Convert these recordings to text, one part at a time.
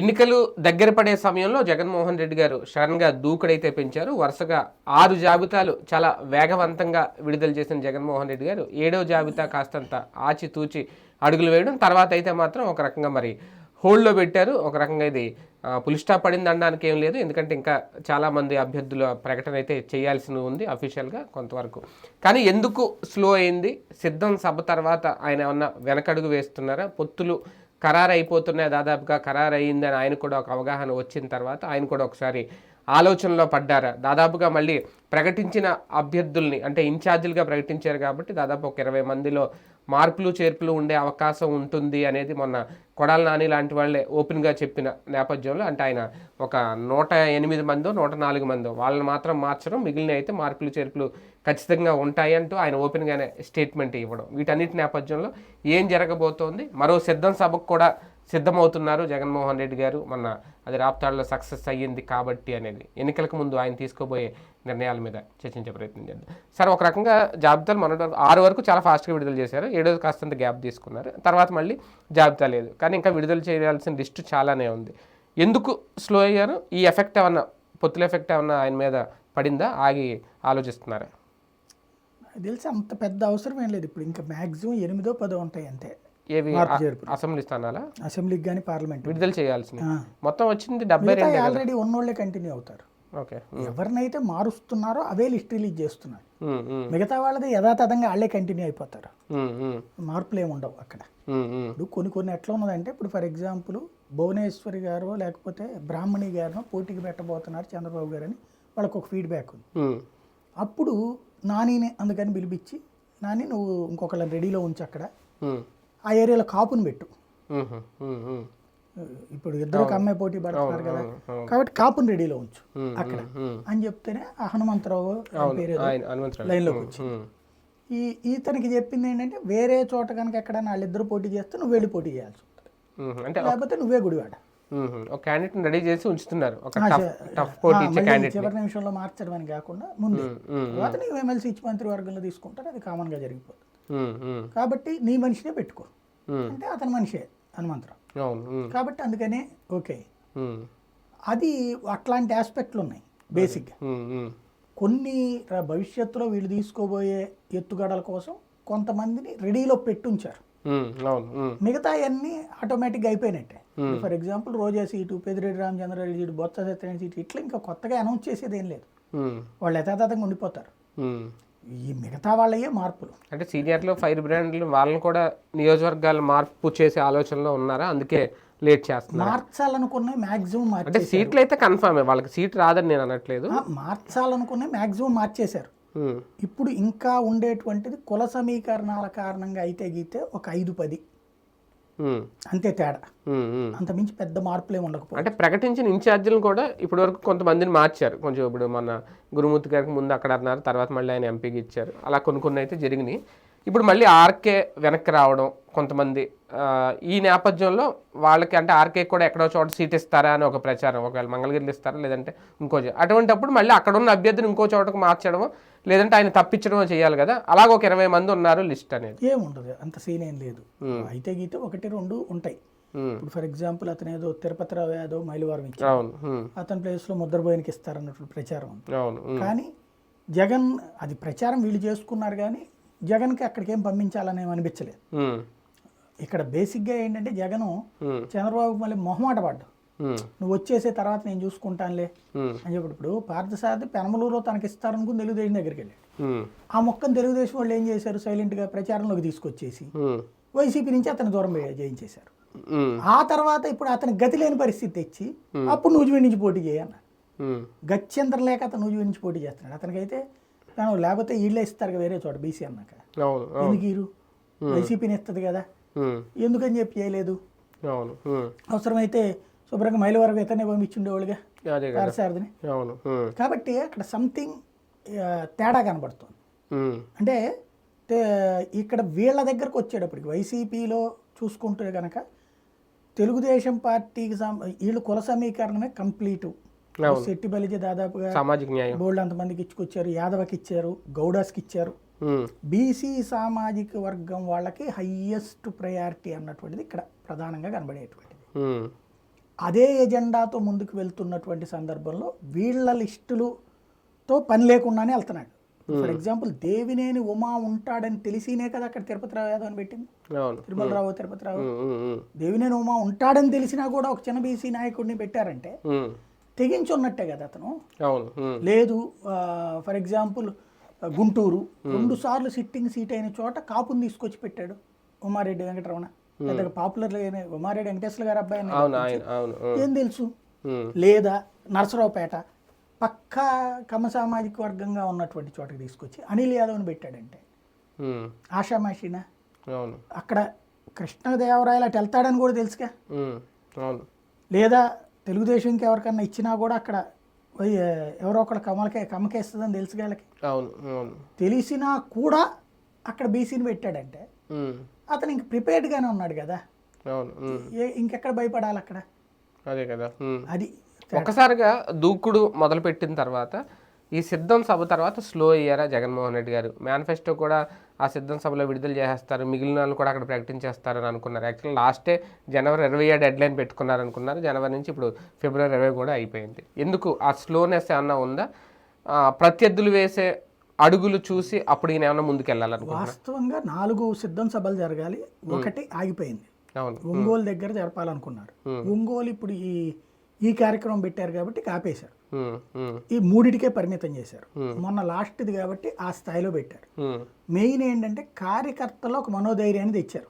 ఎన్నికలు దగ్గర పడే సమయంలో జగన్మోహన్ రెడ్డి గారు సడన్గా దూకుడైతే పెంచారు. వరుసగా ఆరు జాబితాలు చాలా వేగవంతంగా విడుదల చేసిన జగన్మోహన్ రెడ్డి గారు ఏడో జాబితా కాస్తంత ఆచితూచి అడుగులు వేయడం. తర్వాత అయితే మాత్రం ఒక రకంగా మరి హోల్డ్లో పెట్టారు. ఒక రకంగా ఇది పులిస్టా పడింది అనడానికి ఏం లేదు. ఎందుకంటే ఇంకా చాలామంది అభ్యర్థుల ప్రకటన అయితే చేయాల్సి ఉంది అఫీషియల్గా కొంతవరకు. కానీ ఎందుకు స్లో అయింది? సిద్ధం సభ తర్వాత ఆయన ఏమన్నా వెనకడుగు వేస్తున్నారా? పొత్తులు ఖరారు అయిపోతున్నాయి దాదాపుగా ఖరారు అయ్యిందని ఆయన కూడా ఒక అవగాహన వచ్చిన తర్వాత ఆయన కూడా ఒకసారి ఆలోచనలో పడ్డారా. దాదాపుగా మళ్ళీ ప్రకటించిన అభ్యర్థుల్ని అంటే ఇన్ఛార్జీలుగా ప్రకటించారు కాబట్టి దాదాపు ఒక ఇరవై మందిలో మార్పులు చేర్పులు ఉండే అవకాశం ఉంటుంది అనేది మొన్న కొడాల నాని లాంటి వాళ్ళే ఓపెన్గా చెప్పిన నేపథ్యంలో అంటే ఆయన ఒక నూట ఎనిమిది మందో నూట నాలుగు మందో వాళ్ళని మాత్రం మార్చడం మిగిలిన అయితే మార్పులు చేర్పులు ఖచ్చితంగా ఉంటాయి అంటూ ఆయన ఓపెన్గానే స్టేట్మెంట్ ఇవ్వడం. వీటన్నిటి నేపథ్యంలో ఏం జరగబోతోంది? మరో సిద్ధం సభకు కూడా సిద్ధమవుతున్నారు జగన్మోహన్ రెడ్డి గారు. మొన్న అది రాప్తాడులో సక్సెస్ అయ్యింది కాబట్టి అనేది. ఎన్నికలకు ముందు ఆయన తీసుకోబోయే నిర్ణయాల మీద చర్చించే ప్రయత్నం చేద్దాం. సార్ ఒక రకంగా జాబితాలు వరకు ఆరు వరకు చాలా ఫాస్ట్గా విడుదల చేశారు. ఏడోది కాస్తంత గ్యాప్ తీసుకున్నారు. తర్వాత మళ్ళీ జాబితా లేదు. కానీ ఇంకా విడుదల చేయాల్సిన లిస్టు చాలానే ఉంది. ఎందుకు స్లో అయ్యారు? ఈ ఎఫెక్ట్ ఏమన్నా పొత్తుల ఎఫెక్ట్ ఏమన్నా ఆయన మీద పడిందా? ఆగి ఆలోచిస్తున్నారా? తెలిసి అంత పెద్ద అవసరం ఏం లేదు. ఇప్పుడు ఇంకా మ్యాక్సిమం ఎనిమిదో పదో ఉంటాయి అంతే. ఏవి. అసెంబ్లీ స్థానాలా? అసెంబ్లీకి కానీ పార్లమెంట్ విడుదల చేయాల్సినవి. మొత్తం వచ్చింది డెబ్బై రెండు ఆల్రెడీ ఉన్నోళ్ళే కంటిన్యూ అవుతారు. ఎవరినైతే మారుస్తున్నారో అవే లిస్ట్ రిలీజ్ చేస్తున్నారు. మిగతా వాళ్ళది యథాతథంగా వాళ్ళే కంటిన్యూ అయిపోతారు. మార్పులు ఏమి ఉండవు అక్కడ. ఇప్పుడు కొన్ని కొన్ని ఎట్లా ఉన్నదంటే ఇప్పుడు ఫర్ ఎగ్జాంపుల్ భువనేశ్వరి గారు లేకపోతే బ్రాహ్మణి గారు పోటీకి పెట్టబోతున్నారు చంద్రబాబు గారు అని వాళ్ళకు ఒక ఫీడ్బ్యాక్ ఉంది. అప్పుడు నానిని అందుకని పిలిపించి నాని నువ్వు ఇంకొకళ్ళని రెడీలో ఉంచి అక్కడ. ఆ ఏరియాలో కాపుని పెట్టు. ఇప్పుడు ఇద్దరు ఒక అమ్మాయి పోటీ పడుతున్నారు కదా. కాబట్టి కాపుని రెడీలో ఉంచు అక్కడ. అని చెప్తేనే ఆ హనుమంతరావు పేరు లైన్లోకి వచ్చి ఈ ఈతనికి చెప్పింది ఏంటంటే వేరే చోట కనుక ఎక్కడైనా వాళ్ళిద్దరు పోటీ చేస్తే నువ్వు వెళ్ళి పోటీ చేయాల్సి ఉంటుంది. అంటే లేకపోతే నువ్వే గుడివాడ. ఒక క్యాండిడేట్ రెడీ చేసి ఉంచుతున్నారు. ఒక టఫ్ పోటీ ఇచ్చే క్యాండిడేట్ చివరి నిమిషంలో మార్చడం అని కాకుండా ముందే. తర్వాత నీవు ఎమ్మెల్సీ ఇచ్చి మంత్రివర్గంలో తీసుకుంటారు అది కామన్గా జరిగిపోతుంది. కాబట్టి నీ మనిషినే పెట్టుకో. అంటే అతని మనిషే హనుమంతరావు. కాబట్టి అందుకనే ఓకే. అది అట్లాంటి ఆస్పెక్ట్లు ఉన్నాయి బేసిక్గా ఉమ్, కొన్ని భవిష్యత్తులో వీళ్ళు తీసుకోబోయే ఎత్తుగడల కోసం కొంతమందిని రెడీలో పెట్టుంచారు. మిగతా అన్నీ ఆటోమేటిక్గా అయిపోయినట్టే. For example Roja seat Peddireddi Ramachandra Reddy seat Botsa Satyanarayana seat ఇట్లా ఇంకా కొత్తగా అనౌన్స్ చేసేది ఏం లేదు వాళ్ళు యథాతథంగా ఉండిపోతారు. ఈ మిగతా వాళ్ళయే మార్పులు. అంటే సీనియర్లు ఫైర్ బ్రాండ్లు వాళ్ళని కూడా నియోజకవర్గాలు మార్పు చేసే ఆలోచనలో ఉన్నారా? అందుకే లేట్ చేస్తున్నారు. మార్చాలనుకునే మ్యాక్సిమం అంటే సీట్లు అయితే కన్ఫర్మే వాళ్ళకి సీట్ రాదని నేను అనట్లేదు. మార్చాలనుకునే మ్యాక్సిమం మార్చేశారు. ఇప్పుడు ఇంకా ఉండేటువంటిది కుల సమీకరణాల కారణంగా అయితే గీతే ఒక ఐదు పది. అంతే తేడా. అంత మించి పెద్ద మార్పులే ఉండకపోతే అంటే ప్రకటించిన ఇన్ఛార్జీలను కూడా ఇప్పటి వరకు కొంతమందిని మార్చారు. కొంచెం ఇప్పుడు మన గురుమూర్తి గారికి ముందు అక్కడ అన్నారు తర్వాత మళ్ళీ ఆయన ఎంపీకి ఇచ్చారు. అలా కొన్ని కొన్ని అయితే జరిగినాయి. ఇప్పుడు మళ్ళీ ఆర్కే వెనక్కి రావడం కొంతమంది ఈ నేపథ్యంలో వాళ్ళకి అంటే ఆర్కే కూడా ఎక్కడో చోట సీట్ ఇస్తారా అని ఒక ప్రచారం ఒకవేళ మంగళగిరిలో ఇస్తారా లేదంటే ఇంకో. అటువంటప్పుడు మళ్ళీ అక్కడ ఉన్న అభ్యర్థిని ఇంకో చోటకు మార్చడమో లేదంటే ఆయన తప్పించడమో చేయాలి కదా. అలాగ ఒక ఇరవై మంది ఉన్నారు లిస్ట్ అనేది. ఏముండదు అంత సీన్ ఏం లేదు. అయితే గీతే ఒకటి రెండు ఉంటాయి. ఇప్పుడు ఫర్ ఎగ్జాంపుల్ అతను ఏదో తిరుపతిరావు యాదవ్ మైలవరం ఇచ్చారు అతని ప్లేస్లో ముద్రబోయినకి ఇస్తారన్నట్లు ప్రచారం కానీ జగన్ అది ప్రచారం వీళ్ళు చేసుకున్నారు కానీ జగన్కి అక్కడికి ఏం పంపించాలని అనిపించలేదు. ఇక్కడ బేసిక్గా ఏంటంటే జగను చంద్రబాబు మళ్ళీ మొహమాట పడ్డు నువ్వు వచ్చేసే తర్వాత నేను చూసుకుంటానులే. అని చెప్పి ఇప్పుడు పార్థసారథి పెనమలూరులో తనకి ఇస్తారనుకుని తెలుగుదేశం దగ్గరికి వెళ్ళాడు ఆ మొక్కను తెలుగుదేశం వాళ్ళు ఏం చేశారు? సైలెంట్గా ప్రచారంలోకి తీసుకొచ్చేసి వైసీపీ నుంచి అతను దూరం ఉమ్, ఆ తర్వాత ఇప్పుడు అతనికి గతి లేని పరిస్థితి తెచ్చి అప్పుడు నూజివీడి నుంచి పోటీ చేయన్న గత్యంతరం లేక అతను నూజివీడి నుంచి పోటీ చేస్తున్నాడు. అతనికైతే తను లేకపోతే వీళ్ళే ఇస్తారు వేరే చోట బీసీ అన్నాక. ఎందుకు ఈరు వైసీపీని ఇస్తుంది కదా. ఎందుకని చెప్పి చేయలేదు? అవసరమైతే శుభ్రంగా మైల వరకు ఇతనే పంపించుండేవాళ్ళుగా ఉమ్, కాబట్టి అక్కడ సంథింగ్ తేడా కనబడుతుంది. అంటే ఇక్కడ వీళ్ళ దగ్గరకు వచ్చేటప్పటికి వైసీపీలో చూసుకుంటే కనుక తెలుగుదేశం పార్టీకి వీళ్ళు కుల సమీకరణమే కంప్లీట్. శెట్టి బలిజ దాదాపుగా సామాజిక న్యాయం. బోల్డ్ అంతమందికి ఇచ్చుకొచ్చారు యాదవకి ఇచ్చారు గౌడాస్కి ఇచ్చారు బీసీ సామాజిక వర్గం వాళ్ళకి హయ్యెస్ట్ ప్రయారిటీ అన్నటువంటిది ఇక్కడ ప్రధానంగా కనబడేటువంటిది. అదే ఎజెండాతో ముందుకు వెళ్తున్నటువంటి సందర్భంలో వీళ్ళ లిస్టులతో పని లేకుండానే వెళ్తున్నాడు. ఫర్ ఎగ్జాంపుల్ దేవినేని ఉమా ఉంటాడని తెలిసినే కదా అక్కడ తిరుపతి రావు యాదవ్ అని పెట్టింది. తిరుమలరావు తిరుపతి రావు ఉమ్, ఉమ్, ఉమ్, దేవినేని ఉమా ఉంటాడని తెలిసినా కూడా ఒక చిన్న బీసీ నాయకుడిని పెట్టారంటే ఉమ్, తెగించి ఉన్నట్టే కదా అతను లేదు ఫర్ ఎగ్జాంపుల్ గుంటూరు రెండు సార్లు సిట్టింగ్ సీట్ అయిన చోట కాపుని తీసుకొచ్చి పెట్టాడు ఉమారెడ్డి వెంకటరమణ. పెద్దగా పాపులర్ ఉమారెడ్డి వెంకటేశ్వర గారి అబ్బాయి ఏం తెలుసు? లేదా నరసరావుపేట పక్కా కమ సామాజిక వర్గంగా ఉన్నటువంటి చోటకి తీసుకొచ్చి అనిల్ యాదవ్ని పెట్టాడంటే. ఆషామాషినా అక్కడ కృష్ణదేవరాయలు అటు వెళ్తాడని కూడా తెలుసుగా. లేదా తెలుగుదేశంకి ఎవరికన్నా ఇచ్చినా కూడా అక్కడ ఎవరో ఒకళ్ళు కమలకే కమ్మకేస్తుందని తెలుసు వాళ్ళకి. అవును అవును. తెలిసినా కూడా అక్కడ బీసీని పెట్టాడంటే అతను ఇంక ప్రిపేర్డ్గానే ఉన్నాడు కదా. ఇంకెక్కడ భయపడాలి అక్కడ? అదే కదా. అది ఒక్కసారిగా దూకుడు మొదలుపెట్టిన తర్వాత ఈ సిద్ధం సభ తర్వాత స్లో అయ్యారా జగన్మోహన్ రెడ్డి గారు? మేనిఫెస్టో కూడా ఆ సిద్ధం సభలో విడుదల చేసేస్తారు. మిగిలిన వాళ్ళు కూడా అక్కడ ప్రకటించేస్తారని అనుకున్నారు. యాక్చువల్ లాస్టే జనవరి ఇరవై ఏడు డెడ్ లైన్ పెట్టుకున్నారు అనుకున్నారు జనవరి నుంచి ఇప్పుడు ఫిబ్రవరి ఇరవై కూడా అయిపోయింది. ఎందుకు? ఆ స్లోనెస్ ఏమన్నా ఉందా? ఆ, ప్రత్యర్థులు వేసే అడుగులు చూసి అప్పుడు ఈయన ఏమన్నా ముందుకు వెళ్ళాలనుకుంటున్నారు వాస్తవంగా నాలుగు సిద్ధం సభలు జరగాలి. ఒకటి ఆగిపోయింది. అవును. ఒంగోలు దగ్గర జరపాలనుకున్నారు. ఒంగోలు ఇప్పుడు ఈ ఈ కార్యక్రమం పెట్టారు కాబట్టి ఆపేశారు. ఉమ్, ఈ మూడిటికే పరిమితం చేశారు. మొన్న లాస్ట్ది కాబట్టి ఆ స్థాయిలో పెట్టారు. మెయిన్ ఏంటంటే కార్యకర్తలో ఒక మనోధైర్యాన్ని తెచ్చారు.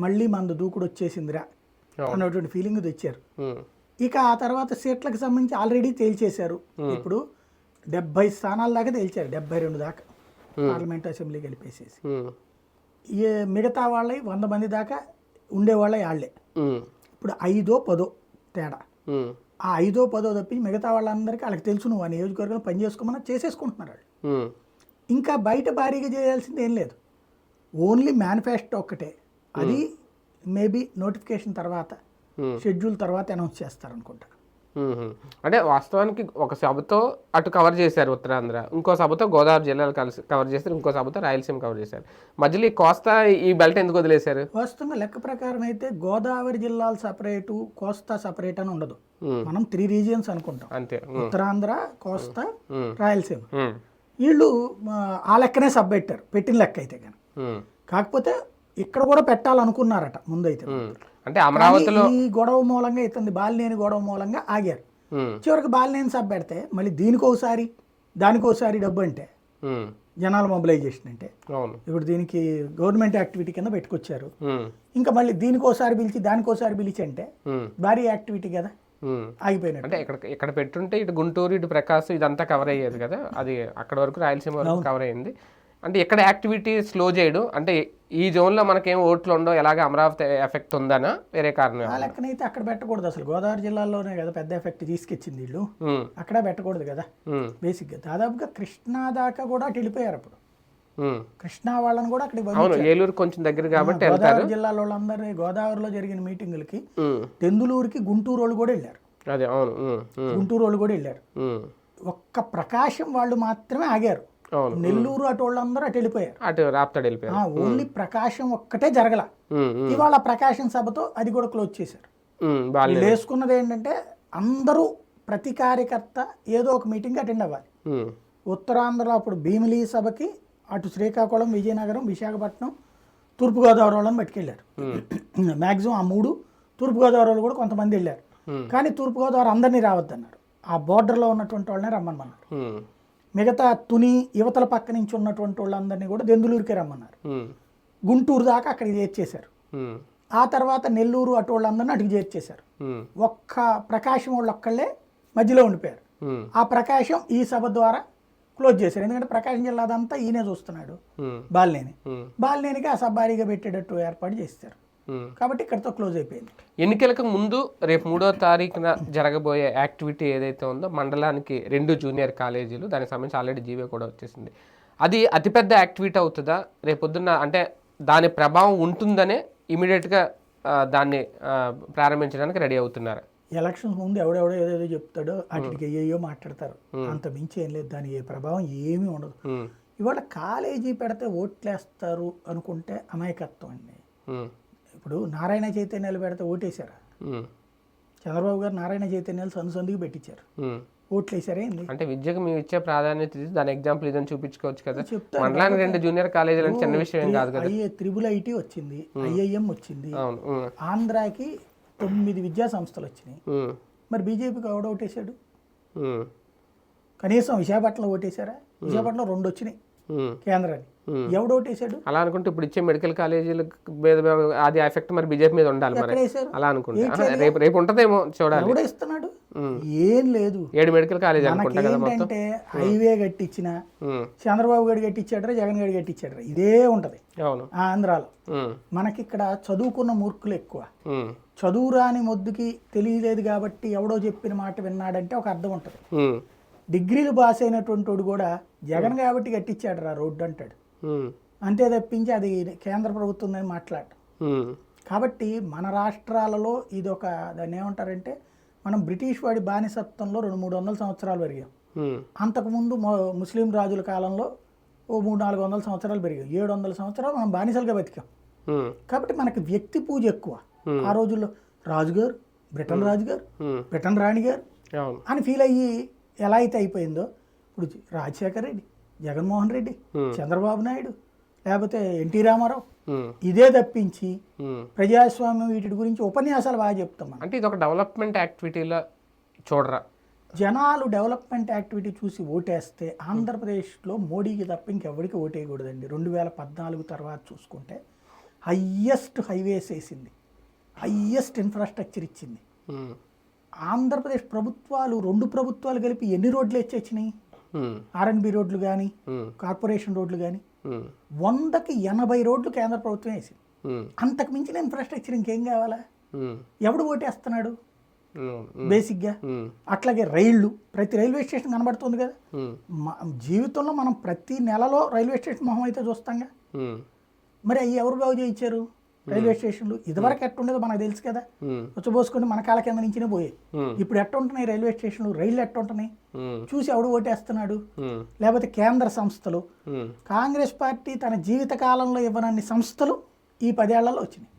మళ్ళీ మందు దూకుడు వచ్చేసిందిరా అన్నటువంటి ఫీలింగ్ తెచ్చారు. ఇక ఆ తర్వాత సీట్లకు సంబంధించి ఆల్రెడీ తేల్చేశారు. ఇప్పుడు డెబ్బై స్థానాల దాకా తేల్చారు. డెబ్బై రెండు దాకా పార్లమెంట్ అసెంబ్లీ ఏ మిగతా వాళ్ళవి వంద మంది దాకా ఉండేవాళ్ళ వాళ్ళే ఇప్పుడు ఐదో పదో తేడా. ఆ ఐదో పదో తప్పించి మిగతా వాళ్ళందరికీ వాళ్ళకి తెలుసు నువ్వు ఆ నియోజకవర్గంలో పని చేసుకోమన్నా చేసేసుకుంటున్నారు వాళ్ళు. ఇంకా బయట భారీగా చేయాల్సింది ఏం లేదు. ఓన్లీ మేనిఫెస్టో ఒక్కటే. అది మేబీ నోటిఫికేషన్ తర్వాత. షెడ్యూల్ తర్వాత అనౌన్స్ చేస్తారనుకుంటా. అంటే వాస్తవానికి ఒక సభతో అటు కవర్ చేశారు ఉత్తరాంధ్ర ఇంకో సభతో గోదావరి జిల్లాలు కలిసి కవర్ చేశారు ఇంకో సభతో రాయలసీమ కవర్ చేశారు మధ్యలో ఈ కోస్తా ఈ బెల్ట్ ఎందుకు వదిలేశారు వాస్తవంగా లెక్క ప్రకారం అయితే గోదావరి జిల్లాలు సపరేటు కోస్తా సపరేట్ అని ఉండదు. మనం త్రీ రీజియన్స్ అనుకుంటాం అంతే. ఉత్తరాంధ్ర కోస్తా. రాయలసీమ. వీళ్ళు ఆ, లెక్కనే సబ్ పెట్టారు పెట్టిన లెక్క అయితే కానీ. కాకపోతే ఇక్కడ కూడా పెట్టాలనుకున్నారట ముందైతే. అంటే అమరావతిలో ఈ గొడవ మూలంగా ఇతని బాలినేని గొడవ మూలంగా ఆగారు. చివరికి బాలినేని సబ్ పెడితే మళ్ళీ దీనికోసారి దానికోసారి డబ్బు అంటే. జనాల మొబిలైజేషన్ అంటే ఇప్పుడు దీనికి గవర్నమెంట్ యాక్టివిటీ కింద పెట్టుకొచ్చారు. ఇంకా మళ్ళీ దీనికోసారి పిలిచి దానికోసారి పిలిచి అంటే. భారీ యాక్టివిటీ కదా. ఆగిపోయినట్టు అంటే ఇక్కడ ఇక్కడ పెట్టుంటే ఇటు గుంటూరు ఇటు ప్రకాశం ఇదంతా కవర్ అయ్యేది కదా అది అక్కడ వరకు రాయలసీమ వరకు కవర్ అయ్యింది అంటే ఇక్కడ యాక్టివిటీ స్లో చేయడం అంటే ఈ జోన్లో మనకేం ఓట్లు ఉండవు ఎలాగ అమరావతి ఎఫెక్ట్ ఉందనా వేరే కారణం ఆ లెక్కనైతే అక్కడ పెట్టకూడదు అసలు గోదావరి జిల్లాలోనే కదా పెద్ద ఎఫెక్ట్ తీసుకొచ్చింది వీళ్ళు. అక్కడ పెట్టకూడదు కదా. బేసిక్గా దాదాపుగా కృష్ణా దాకా కూడా అటు వెళ్ళిపోయారు అప్పుడు. కృష్ణా వాళ్ళని కూడా అక్కడికి పంపించారు ఏలూరు కొంచెం దగ్గర కాబట్టి గోదావరి జిల్లాలో వాళ్ళందరినీ గోదావరిలో జరిగిన మీటింగులకి. తెందులూరుకి గుంటూరు వాళ్ళు కూడా వెళ్ళారు అదే అవును. గుంటూరు వాళ్ళు కూడా వెళ్ళారు. ఒక్క ప్రకాశం వాళ్ళు మాత్రమే ఆగారు నెల్లూరు అటు వాళ్ళందరూ అటు వెళ్ళిపోయారు. అటు రాప్తాడు వెళ్ళిపోయారు. ఓన్లీ ప్రకాశం ఒక్కటే జరగల. ఇవాళ ప్రకాశం సభతో అది కూడా క్లోజ్ చేశారు. వీళ్ళు వేసుకున్నది ఏంటంటే అందరూ ప్రతి కార్యకర్త ఏదో ఒక మీటింగ్ అటెండ్ అవ్వాలి. ఉత్తరాంధ్రలో అప్పుడు భీమిలి సభకి అటు శ్రీకాకుళం విజయనగరం విశాఖపట్నం తూర్పుగోదావరి వాళ్ళని పట్టుకెళ్ళారు. మ్యాక్సిమం ఆ మూడు తూర్పుగోదావరి వాళ్ళు కూడా కొంతమంది వెళ్ళారు. కానీ తూర్పుగోదావరి అందరినీ రావద్దన్నారు. ఆ బోర్డర్లో ఉన్నటువంటి వాళ్ళనే రమ్మన్నారు మ్మ్. మిగతా తుని యువతల పక్క నుంచి ఉన్నటువంటి వాళ్ళందరినీ కూడా దెందులూరుకే రమ్మన్నారు మ్మ్. గుంటూరు దాకా అక్కడికి చేర్చేశారు. ఆ తర్వాత నెల్లూరు అటు వాళ్ళందరినీ అటుకు చేర్చేశారు. ఒక్క ప్రకాశం వాళ్ళు ఒక్కళ్ళే మధ్యలో ఉండిపోయారు. ఆ ప్రకాశం ఈ సభ ద్వారా క్లోజ్ చేశారు ఎందుకంటే ప్రకాశం జిల్లా అదంతా ఈయనే చూస్తున్నాడు. బాలినేని. బాలినేనికి ఆ సభ భారీగా పెట్టేటట్టు ఏర్పాటు చేస్తారు మ్మ్. కాబట్టి ఇక్కడతో క్లోజ్ అయిపోయింది. ఎన్నికలకు ముందు రేపు మూడో తారీఖున జరగబోయే యాక్టివిటీ ఏదైతే ఉందో మండలానికి రెండు జూనియర్ కాలేజీలు దానికి సంబంధించి ఆల్రెడీ జీవో కూడా వచ్చేసింది. అది అతిపెద్ద యాక్టివిటీ అవుతుందా? రేపు పొద్దున్న అంటే దాని ప్రభావం ఉంటుందనే ఇమీడియట్గా దాన్ని ప్రారంభించడానికి రెడీ అవుతున్నారు? ఎలక్షన్స్ ముందు ఎవడెవడో ఏదేదో చెప్తాడో వాటికి అయ్యో మాట్లాడతారు. అంత మించి ఏం లేదు. దాని ఏ ప్రభావం ఏమీ ఉండదు. ఇవాళ కాలేజీ పెడితే ఓట్లేస్తారు అనుకుంటే అమాయకత్వం అండి. ఇప్పుడు నారాయణ చైతన్యాలు పెడితే ఓటేశారా. చంద్రబాబు గారు నారాయణ చైతన్యాలు సందు సందుకు పెట్టించారు. ఓట్లు వేసారే అంటే విద్యకు మేము ఇచ్చే ప్రాధాన్యత దాని ఎగ్జాంపుల్ ఇదని చూపించుకోవచ్చు కదా? చెప్తాను మండలానికి రెండు జూనియర్ కాలేజీలు అంటే చిన్న విషయం కాదు కదా? ఐఏ త్రిబుల్ ఐటీ వచ్చింది. ఐఐఎం వచ్చింది. ఆంధ్రాకి తొమ్మిది విద్యా సంస్థలు వచ్చినాయి. మరి బీజేపీకి ఎవడ ఓటేశాడు? కనీసం విశాఖపట్నంలో ఓటేశారా? విశాఖపట్నంలో రెండు వచ్చినాయి. కేంద్రాన్ని. ఎవడు ఓటేశాడు అలా అనుకుంటే ఇప్పుడు ఇచ్చే మెడికల్ కాలేజీలకు మీద అది ఎఫెక్ట్ మరి బీజేపీ మీద ఉండాలి మరి. అలా అనుకుంటే. రేపు రేపు ఉంటుందేమో చూడాలి. ఎవడ ఇస్తున్నాడు? ఏం లేదు. ఏడు మెడికల్ కాలేజీ అనుకుంటా కదా మొత్తం. హైవే కట్టించిన చంద్రబాబు గారు కట్టించాడరా జగన్ గారు కట్టించాడరా ఇదే ఉంటది అవును. ఆంధ్రాలో. ఉమ్, మనకి ఇక్కడ చదువుకున్న మూర్ఖులు ఎక్కువ. చదువు రాని మొద్దుకి తెలియలేదు కాబట్టి ఎవడో చెప్పిన మాట విన్నాడంటే ఒక అర్థం ఉంటుంది. డిగ్రీలు పాస్ అయినటువంటి వాడు కూడా జగన్ కాబట్టి కట్టించాడు రా రోడ్డు అంటాడు. అంతే తప్పించి అది కేంద్ర ప్రభుత్వం అని మాట్లాడు ఉమ్, కాబట్టి మన రాష్ట్రాలలో ఇది ఒక దాన్ని ఏమంటారంటే మనం బ్రిటిష్ వాడి బానిసత్వంలో రెండు మూడు వందల సంవత్సరాలు పెరిగాం. అంతకుముందు ముస్లిం రాజుల కాలంలో ఓ మూడు నాలుగు వందల సంవత్సరాలు పెరిగాం. ఏడు వందల సంవత్సరాలు మనం బానిసలుగా బతికాం. కాబట్టి మనకి వ్యక్తి పూజ ఎక్కువ. ఆ రోజుల్లో రాజుగారు బ్రిటన్ రాజుగారు బ్రిటన్ రాణి గారు అని ఫీల్ అయ్యి ఎలా అయితే అయిపోయిందో ఇప్పుడు రాజశేఖర్ రెడ్డి జగన్మోహన్ రెడ్డి. చంద్రబాబు నాయుడు లేకపోతే ఎన్టీ రామారావు ఇదే తప్పించి. ప్రజాస్వామ్యం వీటి గురించి ఉపన్యాసాలు బాగా చెప్తాం అంటే ఇది ఒక డెవలప్మెంట్ యాక్టివిటీలా చూడరా? జనాలు డెవలప్మెంట్ యాక్టివిటీ చూసి ఓటేస్తే ఆంధ్రప్రదేశ్లో మోడీకి తప్ప ఇంకెవరికి ఓటేయకూడదండి. రెండు వేల పద్నాలుగు తర్వాత చూసుకుంటే హయ్యెస్ట్ హైవేస్ వేసింది. హయ్యెస్ట్ ఇన్ఫ్రాస్ట్రక్చర్ ఇచ్చింది. ఆంధ్రప్రదేశ్ ప్రభుత్వాలు రెండు ప్రభుత్వాలు కలిపి ఎన్ని రోడ్లు ఉమ్, ఆర్ఎన్బి రోడ్లు కానీ కార్పొరేషన్ రోడ్లు కానీ వందకి ఎనభై రోడ్లు కేంద్ర ప్రభుత్వం వేసింది. అంతకు మించిన ఇన్ఫ్రాస్ట్రక్చర్ ఇంకేం కావాలా? ఎవడు ఓటేస్తున్నాడు? బేసిక్గా. అట్లాగే రైళ్ళు ప్రతి రైల్వే స్టేషన్ కనబడుతుంది కదా. జీవితంలో మనం ప్రతి నెలలో రైల్వే స్టేషన్ మొహం అయితే చూస్తాంగా. మరి అవి ఎవరు బాగు చేయించారు? రైల్వే స్టేషన్లు ఇదివరకు ఎట్టుండేదో మనకు తెలుసు కదా. ఉమ్, వచ్చబోసుకుంటే మన కాళ్ళ కింద నుంచినే పోయాయి ఇప్పుడు ఎట్ట ఉంటున్నాయి రైల్వే స్టేషన్లు? రైళ్ళు ఎట్ట ఉంటున్నాయి ఉమ్, చూసి ఎవడు ఓటేస్తున్నాడు. లేకపోతే కేంద్ర సంస్థలు. కాంగ్రెస్ పార్టీ తన జీవిత కాలంలో ఇవ్వనన్ని సంస్థలు ఈ పదేళ్ళలో వచ్చినాయి.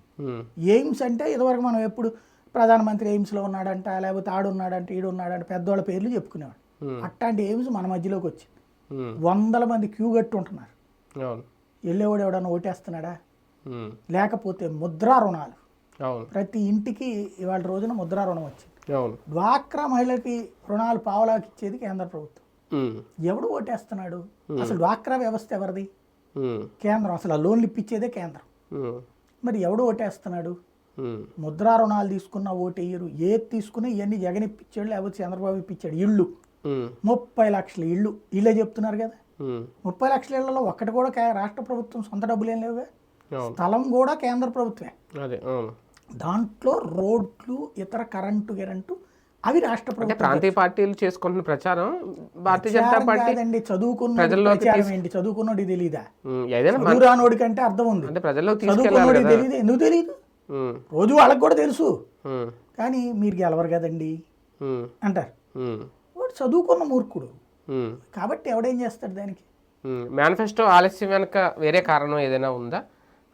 ఎయిమ్స్ అంటే ఇదివరకు మనం ఎప్పుడు ప్రధానమంత్రి ఎయిమ్స్లో ఉన్నాడంట లేకపోతే ఆడున్నాడంట ఈడున్నాడంట పెద్దవాళ్ళ పేర్లు చెప్పుకునేవాడు. అట్లాంటి ఎయిమ్స్ మన మధ్యలోకి వచ్చింది. వందల మంది క్యూ కట్టి ఉంటున్నారు వెళ్ళేవాడు ఎవడన్నా ఓటేస్తున్నాడా? లేకపోతే ముద్రా రుణాలు. ప్రతి ఇంటికి ఇవాళ రోజున ముద్రా రుణం వచ్చింది. డ్వాక్రా మహిళకి రుణాలు పావలాకి ఇచ్చేది కేంద్ర ప్రభుత్వం. ఎవడు ఓటేస్తున్నాడు? అసలు డ్వాక్రా వ్యవస్థ ఎవరిది? కేంద్రం. అసలు ఆ లోన్లు ఇప్పించేదే కేంద్రం. మరి ఎవడు ఓటేస్తున్నాడు? ముద్రా రుణాలు తీసుకున్న ఓటేయరు. ఏది తీసుకున్నా ఇవన్నీ జగన్ ఇప్పించాడు లేకపోతే చంద్రబాబు ఇప్పించాడు? ఇళ్ళు. ముప్పై లక్షల ఇళ్ళు. ఇళ్ళే చెప్తున్నారు కదా. ముప్పై లక్షల ఇళ్ళలో ఒక్కటి కూడా రాష్ట్ర ప్రభుత్వం సొంత డబ్బులు ఏం లేవుగా? స్థలం కూడా కేంద్ర ప్రభుత్వమే. అదే దాంట్లో రోడ్లు ఇతర కరెంటు గెరంటు అవి రాష్ట్ర ప్రభుత్వం ప్రాంతీయ పార్టీలు చేసుకుంటున్న ప్రచారం భారతీయ జనతా పార్టీ కాదండి చదువుకున్న ఏంటి? చదువుకున్నోడి రానోడి కంటే అర్థం ఉంది. అంటే తీసుకెళ్ళాలి చదువుకున్నోడి తెలియదు ఎందుకు తెలియదు రోజు వాళ్ళకి కూడా తెలుసు. కానీ మీరు గెలవరు కదండి? అంటారు. వాడు చదువుకున్న మూర్ఖుడు. కాబట్టి ఎవడేం చేస్తాడు దానికి. మేనిఫెస్టో ఆలస్యం వెనుక వేరే కారణం ఏదైనా ఉందా?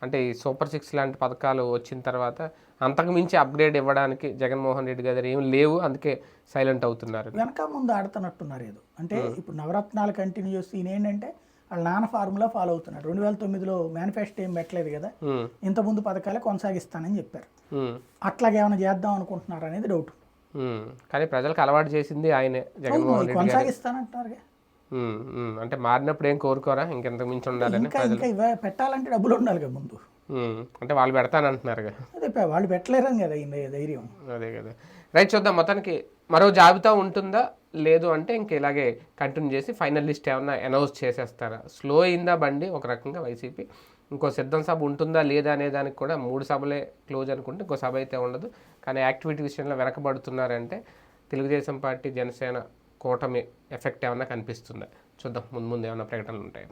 అంటే ఈ సూపర్ సిక్స్ లాంటి పథకాలు వచ్చిన తర్వాత అంతకు మించి అప్గ్రేడ్ ఇవ్వడానికి జగన్మోహన్ రెడ్డి గారు ఏం లేవు అందుకే సైలెంట్ అవుతున్నారు. వెనక ముందు ఆడుతున్నట్టున్నారు ఏదో. అంటే ఇప్పుడు నవరత్నాలు కంటిన్యూ చేస్తూ ఈయన ఏంటంటే వాళ్ళ నాన్న ఫార్ములా ఫాలో అవుతున్నాడు రెండు వేల తొమ్మిదిలో మేనిఫెస్టో ఏం పెట్టలేదు కదా. ఉమ్, ఇంతకుముందు పథకాలే కొనసాగిస్తానని చెప్పారు. ఉమ్, అట్లాగే ఏమైనా చేద్దాం అనుకుంటున్నారు అనేది డౌట్. కానీ ప్రజలకు అలవాటు చేసింది ఆయనే జగన్మోహన్ రెడ్డి ఉమ్. అంటే మారినప్పుడు ఏం కోరుకోరా? ఇంకెంతకు మించి ఉండాలని ఇంకా పెట్టాలంటే డబ్బులు ఉండాలి కదా ముందు అంటే వాళ్ళు పెడతానంటున్నారుగా. అదే ప- వాళ్ళు పెట్టలేరని కదా ధైర్యం. అదే కదా. రైట్ చూద్దాం. మొత్తానికి మరో జాబితా ఉంటుందా? లేదు అంటే ఇంక ఇలాగే కంటిన్యూ చేసి ఫైనల్ లిస్ట్ ఏమన్నా అనౌన్స్ చేసేస్తారా? స్లో అయిందా బండి? ఒక రకంగా వైసీపీ. ఇంకో సిద్ధం సభ ఉంటుందా? లేదా అనే దానికి కూడా మూడు సభలే క్లోజ్ అనుకుంటే ఇంకో సభ అయితే ఉండదు. కానీ యాక్టివిటీ విషయంలో వెనకబడుతున్నారంటే తెలుగుదేశం పార్టీ జనసేన కూటమి ఎఫెక్ట్ ఏమైనా కనిపిస్తుందా? చూద్దాం. ముందు ముందు ఏమైనా ప్రకటనలు ఉంటాయి